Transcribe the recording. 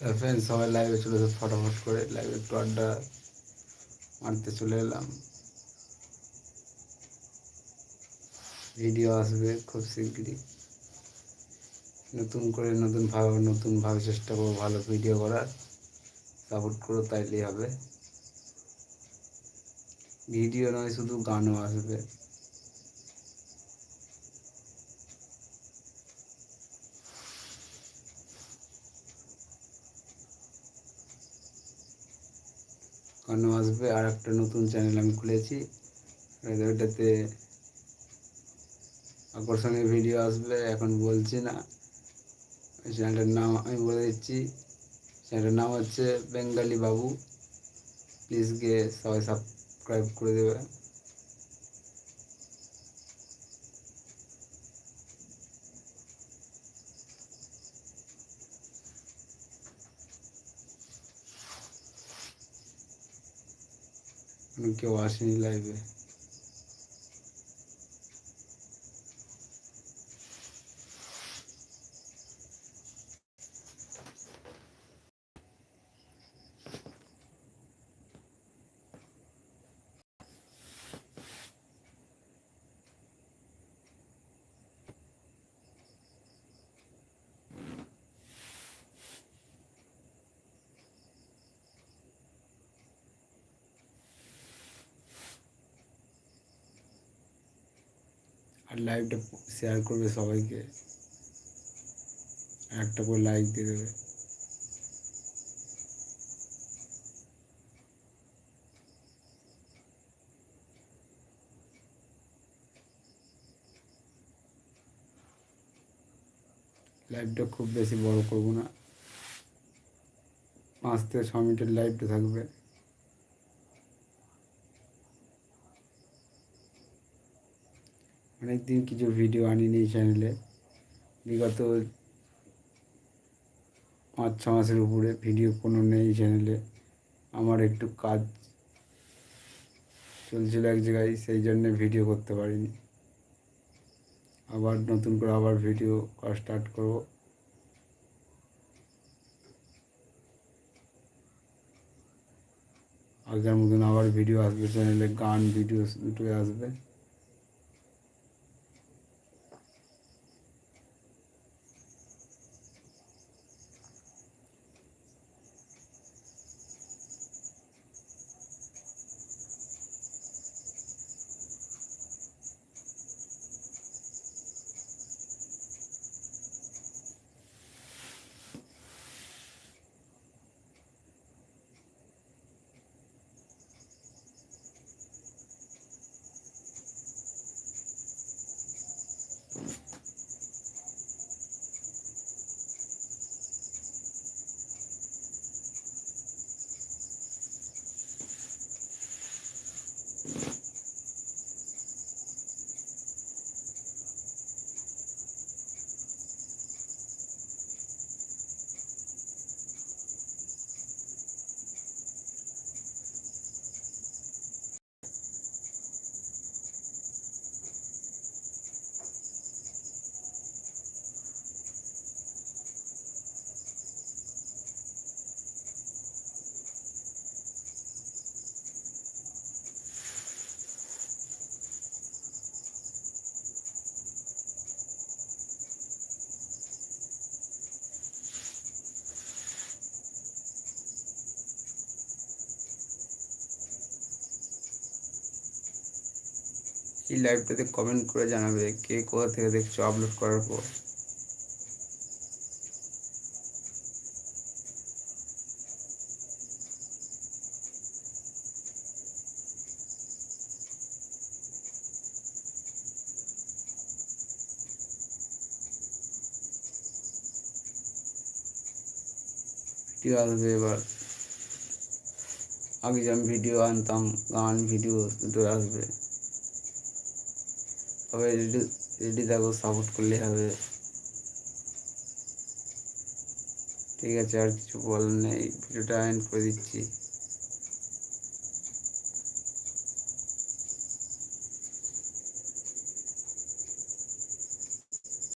Friend সবাই লাইভে চলে এসে ফটাফট করে লাইভে একটু আড্ডা মারতে চলে এলাম। ভিডিও আসবে খুব শিগগিরই। নতুন করে নতুন ভাবে নতুন ভাবে চেষ্টা করব, ভালো ভিডিও করার। সাপোর্ট করো, তাইলেই হবে। ভিডিও নয়, শুধু গানও আসবে। গানও আসবে আর একটা নতুন চ্যানেল আমি খুলেছি। ওইটাতে আকর্ষণীয় ভিডিও আসবে, এখন বলছি না। ওই চ্যানেলটার নাম আমি বলে দিচ্ছি। চ্যানেলটার নাম হচ্ছে বেঙ্গালি বাবু। প্লিজ গিয়ে সবাই সাবস্ক্রাইব করে দেবে। ನುಗ್ಗೆ ವಾಸನೆ ಇಲ್ಲ ಇವೆ আর লাইভটা শেয়ার করবে সবাইকে। একটা করে লাইক দিয়ে দেবে। লাইভটা খুব বেশি বড় করব না। পাঁচ থেকে ছ মিনিটের লাইভটা থাকবে। অনেকদিন কিছু ভিডিও আনিনি চ্যানেলে বিগত পাঁচ, ছ মাসের উপরে ভিডিও কোনো নেই চ্যানেলে আমার একটু কাজ চলছিল এক জায়গায়, সেই জন্যে ভিডিও করতে পারিনি। আবার নতুন করে আবার ভিডিও করা স্টার্ট করব। আগের মতন আবার ভিডিও আসবে চ্যানেলে গান ভিডিও দুটোই আসবে। এই লাইভটাতে কমেন্ট করে জানাবে কে কোথা থেকে দেখছ আপলোড করার পর। ভিডিও আসবে এবার। আগে যেমন ভিডিও আনতাম, গান ভিডিও দুটো আসবে। তবে রেডি রেডি থাকো সাপোর্ট করলে হবে। ঠিক আছে, আর কিছু বলার নেই। ভিডিওটা এন্ড করে দিচ্ছি।